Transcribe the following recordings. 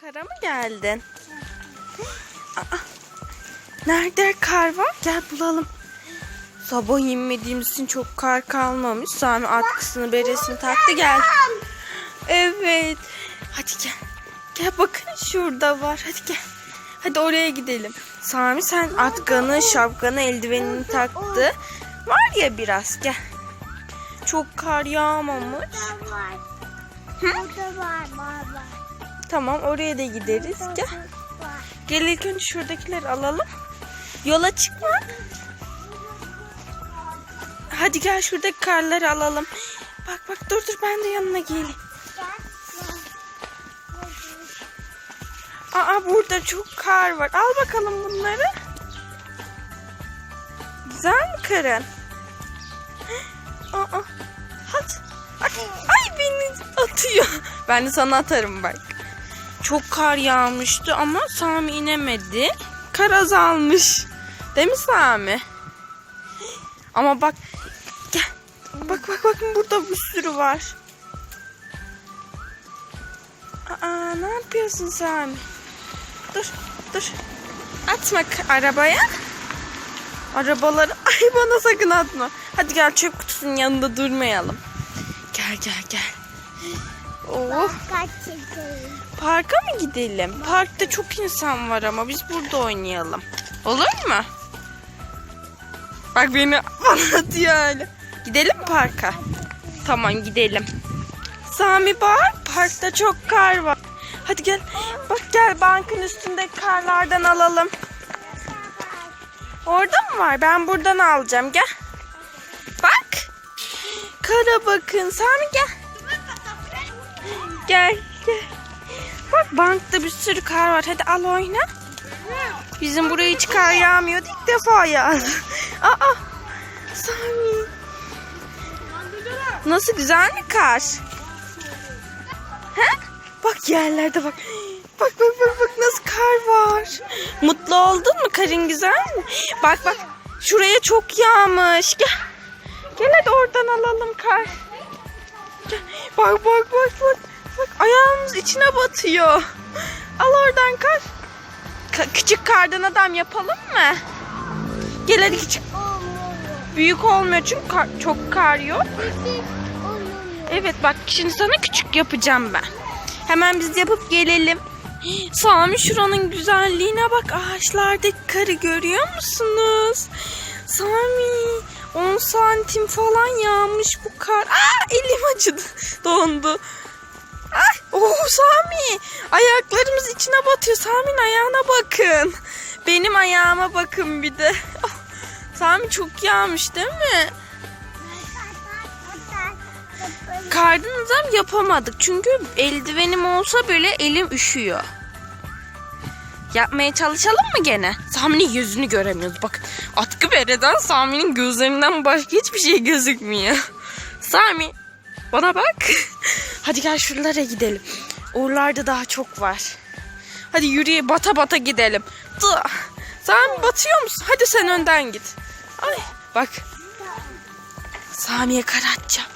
Kara mı geldin? Aa, nerede kar var? Gel bulalım. Sabah inmediğimiz için çok kar kalmamış. Sami atkısını beresini taktı gel. Evet. Hadi gel. Gel bakın şurada var. Hadi gel. Hadi oraya gidelim. Sami sen atkanı, şapkanı, eldivenini taktı. Var ya biraz gel. Çok kar yağmamış. Burada Tamam oraya da gideriz. Gel. Gel ilk önce şuradakileri alalım. Yola çıkma. Hadi gel şuradaki karları alalım. Bak bak dur dur ben de yanına geleyim. Aa burada çok kar var. Al bakalım bunları. Güzel mi karın? Aa, hadi. Ay, ay beni atıyor. Ben de sana atarım bak. Çok kar yağmıştı ama Sami inemedi. Kar azalmış. Değil mi Sami? Ama bak gel. Bak bak bakın burada bir sürü var. Aa ne yapıyorsun Sami? Dur dur. Atma arabaya. Arabaları ay bana sakın atma. Hadi gel çöp kutusunun yanında durmayalım. Gel gel gel. Oh. Kaç çekeyim. Parka mı gidelim? Parkta çok insan var ama biz burada oynayalım. Olur mu? Bak beni bana atıyor öyle. Gidelim parka? Tamam gidelim. Sami bak parkta çok kar var. Hadi gel. Bak gel bankın üstündeki karlardan alalım. Orada mı var? Ben buradan alacağım. Gel. Bak. Kara bakın. Sami gel. Gel gel. Bak bankta bir sürü kar var. Hadi al oyna. Bizim buraya hiç kar yağmıyordu. İlk defa yağdı. Aa. Sami. Nasıl güzel mi kar? He? Bak yerlerde bak. Bak bak bak bak nasıl kar var. Mutlu oldun mu? Karın güzel mi? Bak bak. Şuraya çok yağmış. Gel. Gel hadi oradan alalım kar. Gel. Bak bak bak bak. Bak ayağımız içine batıyor. Al oradan kar. Ka- küçük kardan adam yapalım mı? Gel hadi küçük. Büyük olmuyor çünkü kar- çok kar yok. Evet bak şimdi sana küçük yapacağım ben. Hemen biz yapıp gelelim. Sami şuranın güzelliğine bak. Ağaçlardaki karı görüyor musunuz? Sami 10 santim falan yağmış bu kar. Aa elim acıdı. Dondu. Oh Sami. Ayaklarımız içine batıyor. Sami'nin ayağına bakın. Benim ayağıma bakın bir de. Oh, Sami çok yağmış değil mi? Kardan adam yapamadık. Çünkü eldivenim olsa böyle elim üşüyor. Yapmaya çalışalım mı gene? Sami'nin yüzünü göremiyoruz. Bak atkı bereden Sami'nin gözlerinden başka hiçbir şey gözükmüyor. Sami bana bak. Hadi gel şuralara gidelim. Oralarda daha çok var. Hadi yürüye bata bata gidelim. Dı. Sami batıyor musun? Hadi sen önden git. Ay bak. Sami'ye kar atacağım.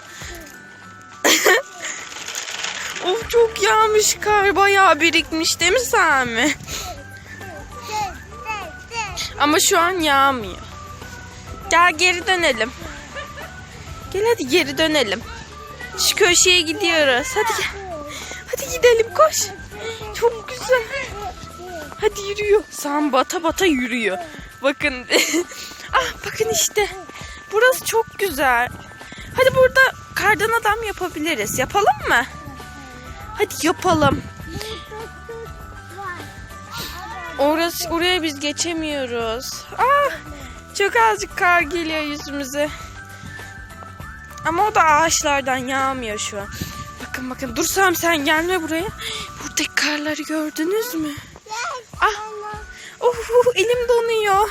of çok yağmış kar bayağı birikmiş değil mi Sami? Ama şu an yağmıyor. Gel geri dönelim. Gel hadi geri dönelim. Şu köşeye gidiyoruz. Hadi gel. Hadi gidelim koş. Çok güzel. Hadi yürüyor. Sami bata bata yürüyor. Bakın. ah bakın işte. Burası çok güzel. Hadi burada kardan adam yapabiliriz. Yapalım mı? Hadi yapalım. Orası oraya biz geçemiyoruz. Ah! Çok azıcık kar geliyor yüzümüze. Ama o da ağaçlardan yağmıyor şu an. Bakın bakın dursam sen gelme buraya. Buradaki karları gördünüz mü? Ah! Oh, elim donuyor.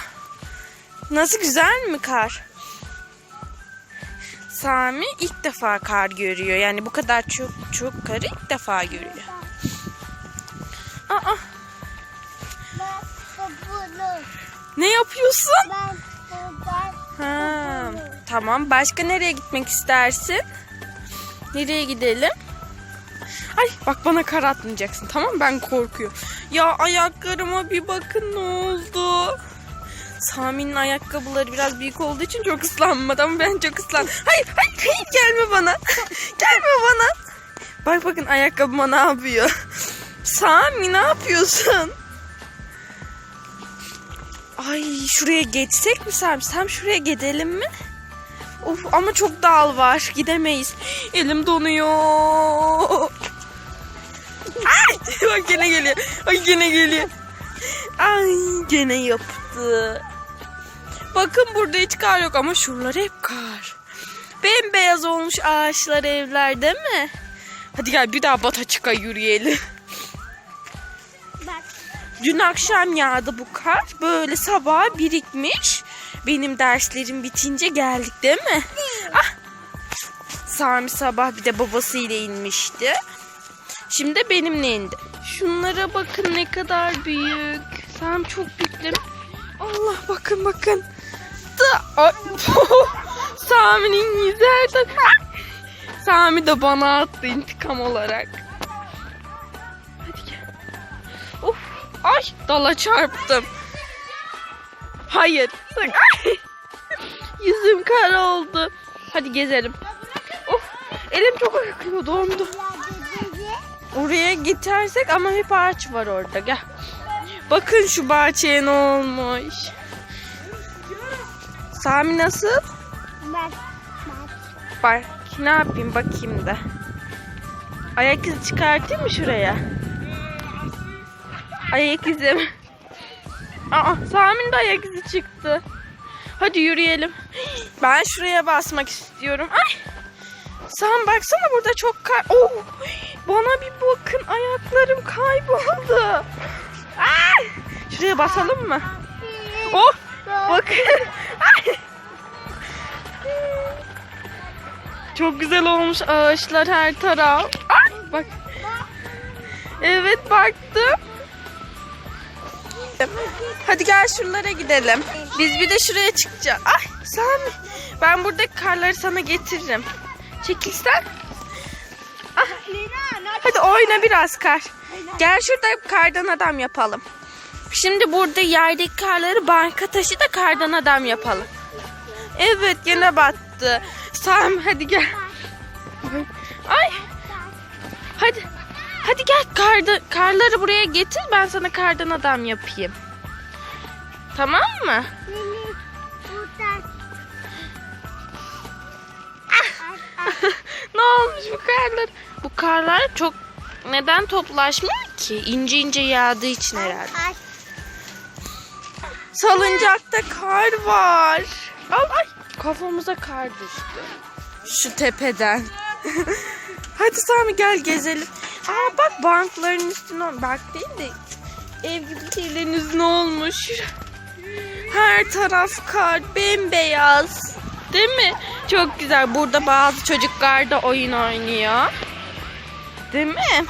Nasıl güzel mi kar? Sami ilk defa kar görüyor. Yani bu kadar çok çok karı ilk defa görüyor. Aa, ne yapıyorsun? Ha, tamam. Başka nereye gitmek istersin? Nereye gidelim? Ay bak bana kar atmayacaksın tamam? Ben korkuyorum. Ya ayaklarıma bir bakın ne oldu. Sami'nin ayakkabıları biraz büyük olduğu için çok ıslanmadı ama ben çok ıslan. Hayır hayır hayır gelme bana. gelme bana. Bak bakın ayakkabıma ne yapıyor. Sami ne yapıyorsun? Ay şuraya geçsek mi Sami? Sam şuraya gidelim mi? Of ama çok dal var. Gidemeyiz. Elim donuyor. Ay bak gene geliyor. Ay gene geliyor. Ay gene yaptı. Bakın burada hiç kar yok ama şuralar hep kar. Bembeyaz olmuş ağaçlar evler değil mi? Hadi gel bir daha Bataçık'a yürüyelim. Bak. Dün akşam yağdı bu kar. Böyle sabah birikmiş. Benim derslerim bitince geldik değil mi? Ah! Sami sabah bir de babasıyla inmişti. Şimdi benimle indi. Şunlara bakın ne kadar büyük. Sami çok büyük değil mi? Allah bakın bakın. Da Sami'nin yüzü her Sami de bana attı intikam olarak. Hadi gel. Of. Ay dala çarptım. Hayır. Ay. Yüzüm kara oldu. Hadi gezelim. Of. Elim çok akıyor dondu. Oraya gidersek ama hep ağaç var orada. Gel. Bakın şu bahçeye ne olmuş. Sami nasıl? Bak. Bak ne yapayım bakayım da. Ayak izi çıkartayım mı şuraya? Ayak izi? Aa Sami'nin de ayak izi çıktı. Hadi yürüyelim. Ben şuraya basmak istiyorum. Ay. Sami baksana burada çok kay... Oh! Bana bir bakın ayaklarım kayboldu. Ay! Şuraya basalım mı? Oh! Bakın. Ay! Çok güzel olmuş ağaçlar her taraf. Ay, bak. Evet baktım. Hadi gel şuralara gidelim. Biz bir de şuraya çıkacağız. Ay Sami. Ben buradaki karları sana getiririm. Çekilsen. Ah, hadi oyna biraz kar. Gel şurada kardan adam yapalım. Şimdi burada yerdeki karları banka taşı da kardan adam yapalım. Evet yine battı. Sami hadi gel. Ay. Hadi. Hadi gel karda, karları buraya getir ben sana kardan adam yapayım. Tamam mı? Ne olmuş bu karlar? Bu karlar çok neden toplaşmıyor ki? İnce ince yağdığı için herhalde. Salıncakta kar var. Al ay kafamıza kar düştü. Şu tepeden. Hadi Sami gel gezelim. Aa bankların üstüne bak değil de ev gibi şeylerin üstüne olmuş. Her taraf kar bembeyaz. Değil mi? Çok güzel. Burada bazı çocuklar da oyun oynuyor. Değil mi?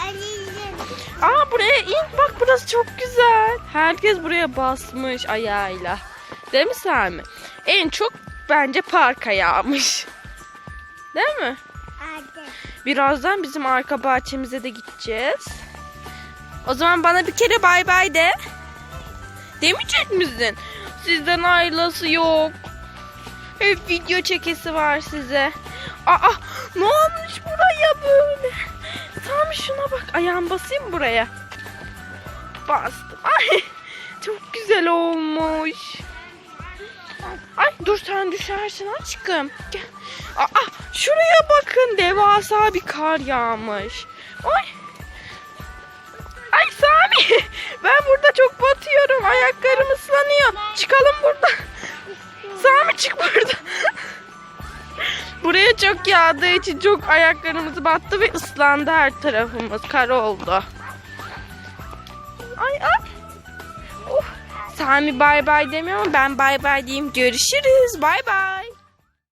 Aa buraya in. Bak burası çok güzel. Herkes buraya basmış ayağıyla. Değil mi Sami? En çok bence parka yağmış. Değil mi? Birazdan bizim arka bahçemize de gideceğiz. O zaman bana bir kere bay bay de. Demeyecek misin? Sizden ayrılası yok. Hep video çekesi var size. Aa ne olmuş buraya böyle? Tam şuna bak. Ayağım basayım buraya. Bastım. Ay çok güzel olmuş. Ay dur sen düşersin aşkım. Gel. Aa, şuraya bakın devasa bir kar yağmış. Ay. Ay Sami ben burada çok batıyorum. Ayaklarım ıslanıyor. Çıkalım buradan. Sami çık buradan. Buraya çok yağdığı için çok ayaklarımız battı ve ıslandı her tarafımız. Kar oldu. Ay ay. Sami bay bay demiyor ama ben bay bay diyeyim. Görüşürüz. Bay bay.